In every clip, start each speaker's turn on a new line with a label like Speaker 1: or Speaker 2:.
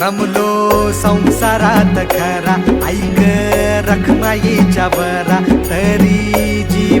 Speaker 1: रमलो संसारात खरा ऐक रखमाईच्या बरा तरी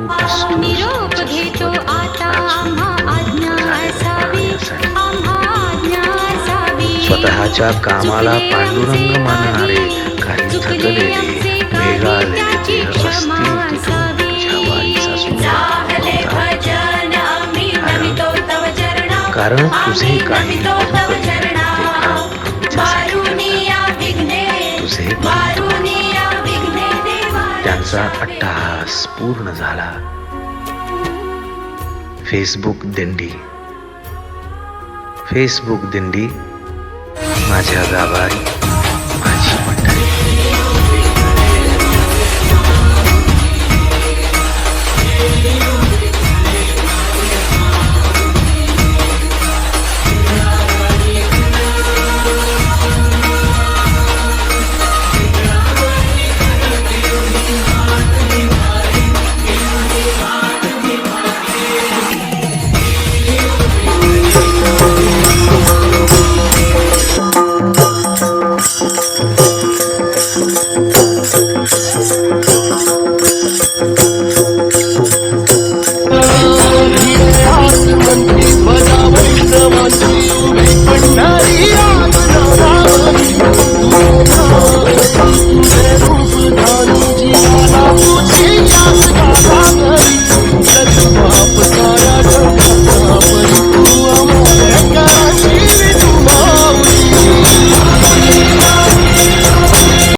Speaker 2: निरोप घेतो
Speaker 3: सोबत
Speaker 2: आता
Speaker 3: नाचून
Speaker 2: आम्हा आज्ञा
Speaker 3: झालेल्या
Speaker 2: असावी.
Speaker 3: कार्यासाठी.
Speaker 2: आम्हा आज्ञा असावी.
Speaker 3: स्वतःच्या कामाला पांडुरंग मानणारे
Speaker 2: काही,
Speaker 3: थकलेले देह असतील तिथून. तुझ्या वारीचा कारण तुझे काही
Speaker 2: नमितो तव
Speaker 3: त्यांचा अट्टहास पूर्ण झाला. फेसबुक दिंडी. फेसबुक दिंडी माझ्या गावात